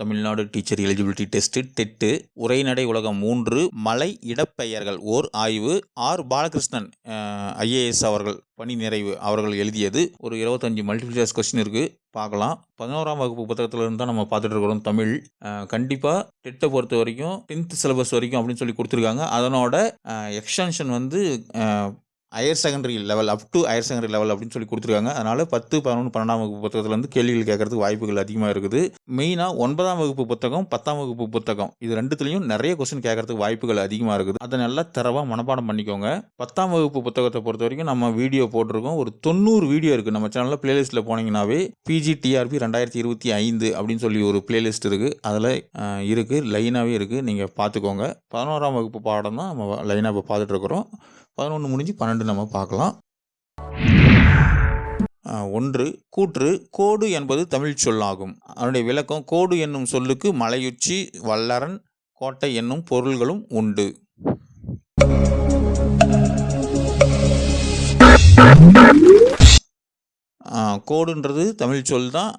Tamil Nadu teacher eligibility test TET உரைநடை உலகம் மூன்று மலை இடப்பெயர்கள் ஓர் ஆய்வு. ஆர். பாலகிருஷ்ணன் ஐஏஎஸ் அவர்கள் பணி நிறைவு. அவர்கள் எழுதியது. ஒரு இருபத்தஞ்சி மல்டிபிள் சாய்ஸ் கொஸ்டின் இருக்குது பார்க்கலாம். பதினோராம் வகுப்பு புத்தகத்துல இருந்து தான் நம்ம பார்த்துட்டு இருக்கிறோம் தமிழ். கண்டிப்பாக டெட்டை பொறுத்த வரைக்கும் டென்த் சிலபஸ் வரைக்கும் அப்படின்னு சொல்லி கொடுத்துருக்காங்க. அதனோட எக்ஸ்டென்ஷன் வந்து higher secondary level up to higher secondary level அப்படின்னு சொல்லி கொடுத்துருக்காங்க. அதனால் பத்து பதினொன்று பன்னெண்டாம் வகுப்பு புத்தகத்துலேருந்து கேள்விகள் கேட்கறதுக்கு வாய்ப்புகள் அதிகமாக இருக்குது. மெயினாக ஒன்பதாம் வகுப்பு புத்தகம் பத்தாம் வகுப்பு புத்தகம். இது ரெண்டுத்துலேயும் நிறைய கொஸ்டின் கேட்கறதுக்கு வாய்ப்புகள் அதிகமாக இருக்குது. அதை நல்லா தரவாக மனப்பாடம் பண்ணிக்கோங்க. பத்தாம் வகுப்பு புத்தகத்தை பொறுத்த வரைக்கும் நம்ம வீடியோ போட்டிருக்கோம். ஒரு தொண்ணூறு வீடியோ இருக்குது நம்ம சேனலில் பிளேலிஸ்ட்டில் போனீங்கன்னாவே பிஜி டிஆர்பி ரெண்டாயிரத்தி இருபத்தி ஐந்து அப்படின்னு சொல்லி ஒரு பிளேலிஸ்ட் இருக்குது அதில் இருக்குது லைனாகவே இருக்குது நீங்கள் பார்த்துக்கோங்க. பதினோராம் வகுப்பு பாடம் தான் நம்ம லைனாக இப்போ பார்த்துட்ருக்குறோம் பதினொன்று முடிஞ்சு பன்னெண்டு நம்ம பார்க்கலாம். ஒன்று கூற்று கோடு என்பது தமிழ் சொல்லாகும். அதனுடைய விளக்கம் கோடு என்னும் சொல்லுக்கு மலையுச்சி வல்லரன் கோட்டை என்னும் பொருள்களும் உண்டு. கோடுன்றது தமிழ் சொல் தான்.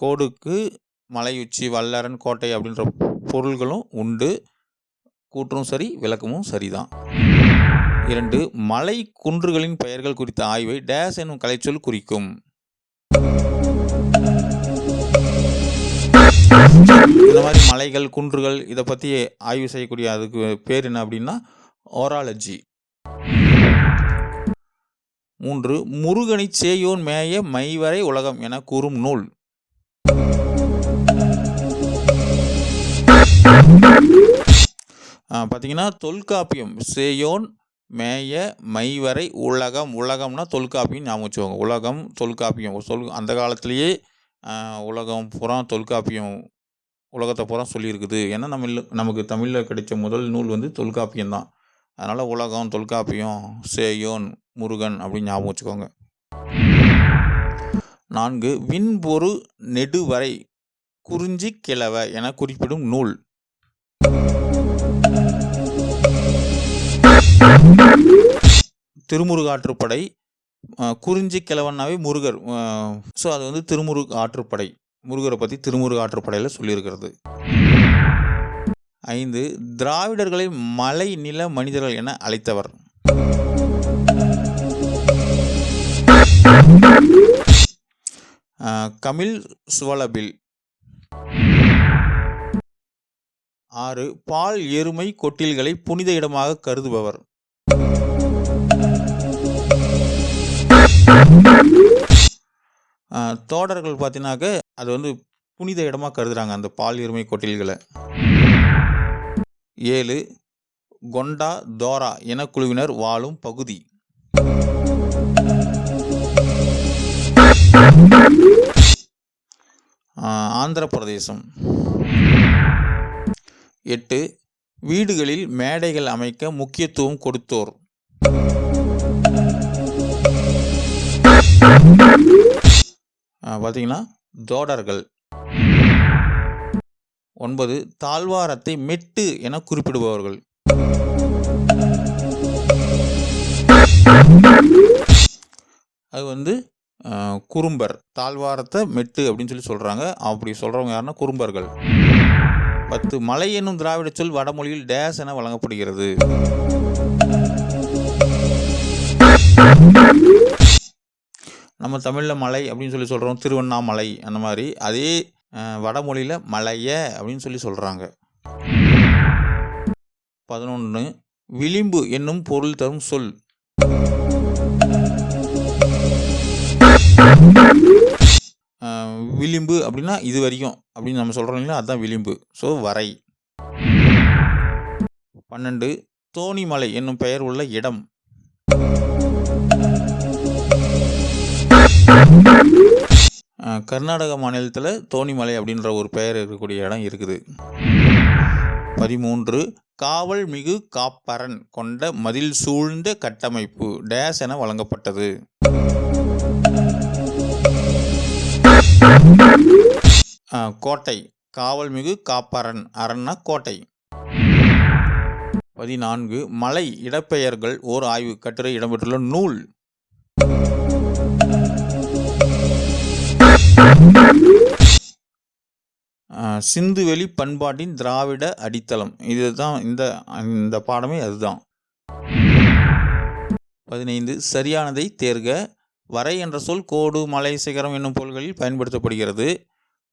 கோடுக்கு மலையுச்சி வல்லரன் கோட்டை அப்படின்ற பொருள்களும் உண்டு. கூற்றும் சரி விளக்கமும் சரிதான். இரண்டு மலை குன்றுகளின் பெயர்கள் குறித்த ஆய்வை டேஸ் என்னும் கலைச்சொல் குறிக்கும். இந்த மாதிரி மலைகள் குன்றுகள் இதை பற்றி ஆய்வு செய்யக்கூடிய அதுக்கு பேர் என்ன அப்படின்னா ஓராலஜி மூன்று முருகனை சேயோன் மேய மைவரை உலகம் என கூறும் நூல். பார்த்தீங்கன்னா தொல்காப்பியம் சேயோன் மேய மைவரை உலகம் உலகம்னா தொல்காப்பியம் ஞாபகம் வச்சுக்கோங்க. உலகம் தொல்காப்பியம். சொல் அந்த காலத்திலேயே உலகம் புறம் தொல்காப்பியம் உலகத்தை பூரா சொல்லியிருக்குது. ஏன்னா நம்ம நமக்கு தமிழில் கிடைச்ச முதல் நூல் வந்து தொல்காப்பியம் தான். அதனால் உலகம் தொல்காப்பியம் சேயோன் முருகன் அப்படின்னு ஞாபகம் வச்சுக்கோங்க. நான்கு விண்பொரு நெடுவரை குறிஞ்சி கிழவ என குறிப்பிடும் நூல். திருமுருகாற்றுப்படை குறிஞ்சி கிழவனாவே முருகர் ஸோ அது வந்து திருமுருக ஆற்றுப்படை முருகரை பற்றி திருமுருக ஆற்றுப்படையில் சொல்லியிருக்கிறது. ஐந்து திராவிடர்களை மலை நில மனிதர்கள் என அழைத்தவர். கமில் சுவலபில். ஆறு பால் எருமை கொட்டில்களை புனித இடமாக கருதுபவர். தோடர்கள் பார்த்தீங்கன்னாக்க அது வந்து புனித இடமாக கருதுகிறாங்க அந்த பால் எருமை கொட்டில்களை. ஏழு கொண்டா தோரா இனக்குழுவினர் வாழும் பகுதி. ஆந்திர பிரதேசம் எட்டு வீடுகளில் மேடைகள் அமைக்க முக்கியத்துவம் கொடுத்தோர். பார்த்தீங்கன்னா தோடர்கள். ஒன்பது தாழ்வாரத்தை மெட்டு என குறிப்பிடுபவர்கள். அது வந்து குறும்பர். தாழ்வாரத்தை மெட்டு அப்படின்னு சொல்லி சொல்கிறாங்க அப்படி சொல்கிறவங்க யாருன்னா குறும்பர்கள். பத்து மலை என்னும் திராவிட சொல் வடமொழியில் டேஸ் என வழங்கப்படுகிறது. நம்ம தமிழில் மலை அப்படின்னு சொல்லி சொல்கிறோம் திருவண்ணாமலை அந்த மாதிரி. அதே வடமொழியில் மலைய அப்படின்னு சொல்லி சொல்கிறாங்க பதினொன்று விளிம்பு என்னும் பொருள் தரும் சொல். விளிம்பு அப்படின்னா இது வரைக்கும் அப்படின்னு நம்ம சொல்கிறோம் இல்லைங்களா? அதுதான் விளிம்பு. ஸோ வரை. பன்னெண்டு தோணிமலை என்னும் பெயர் உள்ள இடம். கர்நாடக மாநிலத்தில் தோணிமலை அப்படின்ற ஒரு பெயர் இருக்கக்கூடிய இடம் இருக்குது. பதிமூன்று காவல் மிகு காப்பரன் கொண்ட மதில் சூழ்ந்த கட்டமைப்பு டேஸ் என வழங்கப்பட்டது. கோட்டை காவல் மிகு காப்பரன் அரண்னா கோட்டை. பதினான்கு மலை இடப்பெயர்கள் ஓர் ஆய்வு கட்டுரை இடம்பெற்றுள்ள நூல். சிந்துவெளி பண்பாட்டின் திராவிட அடித்தளம். இதுதான் இந்த இந்த பாடமே அதுதான். பதினைந்து சரியானதை தேர்க. வரை என்ற சொல் கோடு மலை சிகரம் என்னும் பொருள்களில் பயன்படுத்தப்படுகிறது.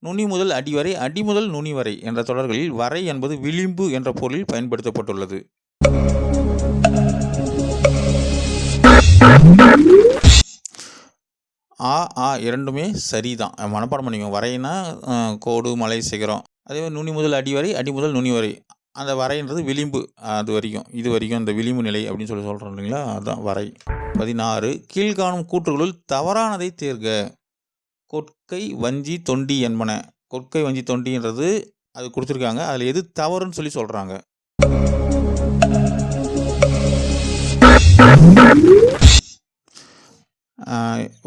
நுனி முதல் அடி வரை அடி முதல் நுனி வரை என்ற தொடர்களில் வரை என்பது விளிம்பு என்ற பொருளில் பயன்படுத்தப்பட்டுள்ளது. ஆ ஆ இரண்டுமே சரிதான். மனப்பாடம் பண்ணிக்கோங்க. வரையினா கோடு மலை சிகரம். அதே மாதிரி நுனி முதல் அடி வரை அடி முதல் நுனி வரை. அந்த வரைன்றது விளிம்பு அது வரைக்கும். இது வரைக்கும் இந்த விளிம்பு நிலை அப்படின்னு சொல்லி சொல்கிறோம் இல்லைங்களா? அதுதான் வரை. பதினாறு கீழ்காணும் கூற்றுகளுள் தவறானதை தேர்க. கொற்கை வஞ்சி தொண்டி என்பன. கொற்கை வஞ்சி தொண்டின்றது அது கொடுத்துருக்காங்க. அதில் எது தவறுன்னு சொல்லி சொல்கிறாங்க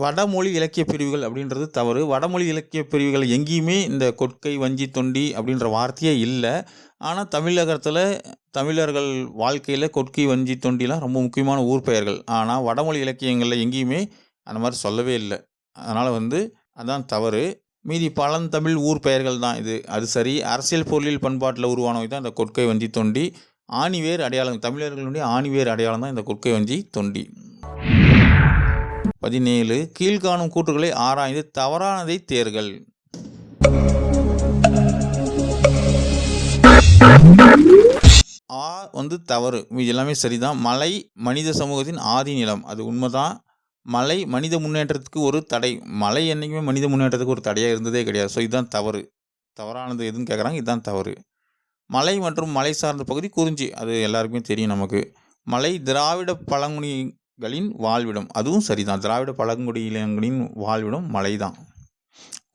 வடமொழி இலக்கிய பிரிவுகள் அப்படின்றது தவறு. வடமொழி இலக்கிய பிரிவுகள் எங்கேயுமே இந்த கொற்கை வஞ்சி தொண்டி அப்படின்ற வார்த்தையே இல்லை. ஆனால் தமிழகத்தில் தமிழர்கள் வாழ்க்கையில் கொற்கை வஞ்சி தொண்டிலாம் ரொம்ப முக்கியமான ஊர் பெயர்கள். ஆனால் வடமொழி இலக்கியங்களில் எங்கேயுமே அந்த மாதிரி சொல்லவே இல்லை. அதனால் வந்து அதான் தவறு. மீதி பழந்தமிழ் ஊர் பெயர்கள் தான் இது. அது சரி. அரசியல் பொருளியல் பண்பாட்டில் உருவானவை தான் இந்த கொற்கை வஞ்சி தொண்டி. ஆணிவேர் அடையாளம். தமிழர்களுடைய ஆணிவேர் அடையாளம் தான் இந்த கொற்கை வஞ்சி தொண்டி. பதினேழு. கீழ்காணும் கூற்றுகளை ஆராய்ந்து தவறானதை தேர்கள். ஆ வந்து தவறு. இது எல்லாமே சரிதான். மலை மனித சமூகத்தின் ஆதி நிலம். அது உண்மைதான். மலை மனித முன்னேற்றத்துக்கு ஒரு தடை. மலை என்றைக்குமே மனித முன்னேற்றத்துக்கு ஒரு தடையாக இருந்ததே கிடையாது. ஸோ இதுதான் தவறு. தவறானது எதுன்னு கேட்குறாங்க இதுதான் தவறு. மலை மற்றும் மலை சார்ந்த பகுதி குறிஞ்சி. அது எல்லாருக்குமே தெரியும் நமக்கு. மலை திராவிட பழங்குடிகளின் வாழ்விடம். அதுவும் சரிதான். திராவிட பழங்குடியினங்களின் வாழ்விடம் மலை தான்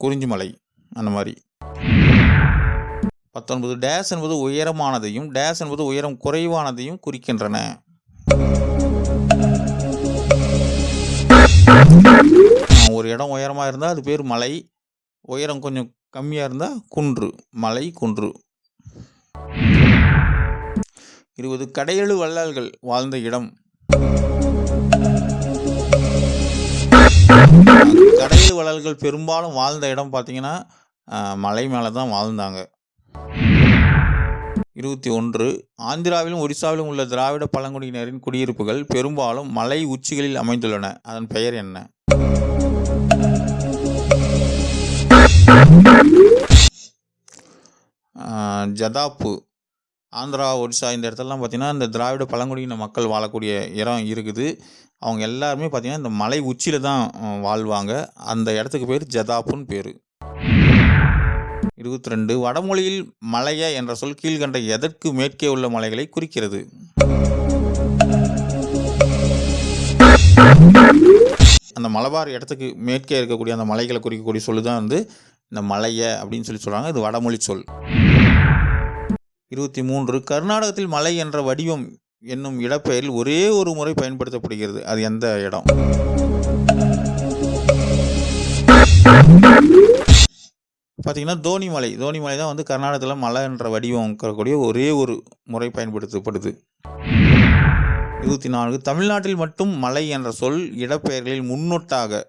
குறிஞ்சி மலை அந்த மாதிரி. பத்தொன்பது டேஸ் என்பது உயரமானதையும் டேஸ் என்பது உயரம் குறைவானதையும் குறிக்கின்றன. ஒரு இடம் உயரமாக இருந்தால் அது பேர் மலை. உயரம் கொஞ்சம் கம்மியாக இருந்தால் குன்று. மலை குன்று. இருபது கடையெழு வள்ளல்கள் வாழ்ந்த இடம். கடையில் வளர்கள் பெரும்பாலும் வாழ்ந்த இடம் பார்த்தீங்கன்னா மலை மேலே தான் வாழ்ந்தாங்க. இருபத்தி ஒன்று. ஆந்திராவிலும் ஒரிசாவிலும் உள்ள திராவிட பழங்குடியினரின் குடியிருப்புகள் பெரும்பாலும் மலை உச்சிகளில் அமைந்துள்ளன. அதன் பெயர் என்ன? ஜதாப்பு. ஆந்திரா ஒடிசா இந்த இடத்துலலாம் பார்த்திங்கன்னா இந்த திராவிட பழங்குடியின மக்கள் வாழக்கூடிய இடம் இருக்குது. அவங்க எல்லாருமே பார்த்திங்கன்னா இந்த மலை உச்சியில் தான் வாழ்வாங்க. அந்த இடத்துக்கு பேர் ஜதாப்புன்னு பேர். இருபத்தி ரெண்டு வடமொழியில் மலைய என்ற சொல் கீழ்கண்ட எதற்கு மேற்கே உள்ள மலைகளை குறிக்கிறது? அந்த மலபார் இடத்துக்கு மேற்கே இருக்கக்கூடிய அந்த மலைகளை குறிக்கக்கூடிய சொல்லு தான் வந்து இந்த மலைய அப்படின்னு சொல்லி சொல்கிறாங்க இது வடமொழி சொல். இருபத்தி மூன்று கர்நாடகத்தில் மலை என்ற வடிவம் என்னும் இடப்பெயரில் ஒரே ஒரு முறை பயன்படுத்தப்படுகிறது. அது எந்த இடம்? பார்த்தீங்கன்னா தோனி மலை தோனி மலை தான் வந்து கர்நாடகத்தில் மலை என்ற வடிவம் இருக்கக்கூடிய ஒரே ஒரு முறை பயன்படுத்தப்படுது. இருபத்தி நான்கு தமிழ்நாட்டில் மட்டும் மலை என்ற சொல் இடப்பெயர்களில் முன்னொட்டாக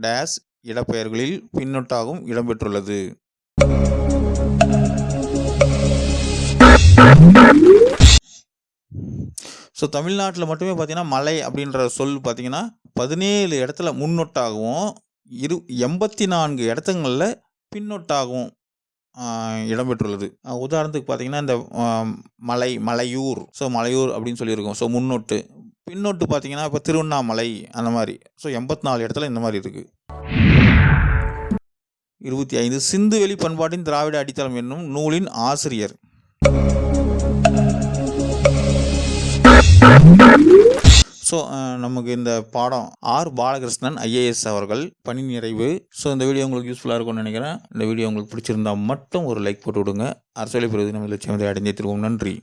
டேஸ் இடப்பெயர்களில் பின்னொட்டாகவும் இடம்பெற்றுள்ளது. ஸோ தமிழ்நாட்டில் மட்டுமே பார்த்தீங்கன்னா மலை அப்படின்ற சொல் பார்த்தீங்கன்னா பதினேழு இடத்துல முன்னொட்டாகவும் இரு எண்பத்தி நான்கு இடத்துங்களில் பின்னொட்டாகவும் இடம்பெற்றுள்ளது. உதாரணத்துக்கு பார்த்தீங்கன்னா இந்த மலை மலையூர். ஸோ மலையூர் அப்படின்னு சொல்லியிருக்கோம். ஸோ முன்னொட்டு. பின்னொட்டு பார்த்தீங்கன்னா இப்போ திருவண்ணாமலை அந்த மாதிரி. ஸோ எண்பத்தி நாலு இடத்துல இந்த மாதிரி இருக்குது இருபத்தி ஐந்து சிந்துவெளி பண்பாட்டின் திராவிட அடித்தளம் என்னும் நூலின் ஆசிரியர். ஸோ uh, நமக்கு இந்த பாடம் ஆர் பாலகிருஷ்ணன் ஐஏஎஸ் அவர்கள் பணி நிறைவு. ஸோ இந்த வீடியோ உங்களுக்கு யூஸ்ஃபுல்லாக இருக்கும்னு நினைக்கிறேன். இந்த வீடியோ உங்களுக்கு பிடிச்சிருந்தா மட்டும் ஒரு லைக் போட்டு விடுங்க. அரசியல் நம்ம லட்சியம் அடைஞ்சே திருவோம். நன்றி.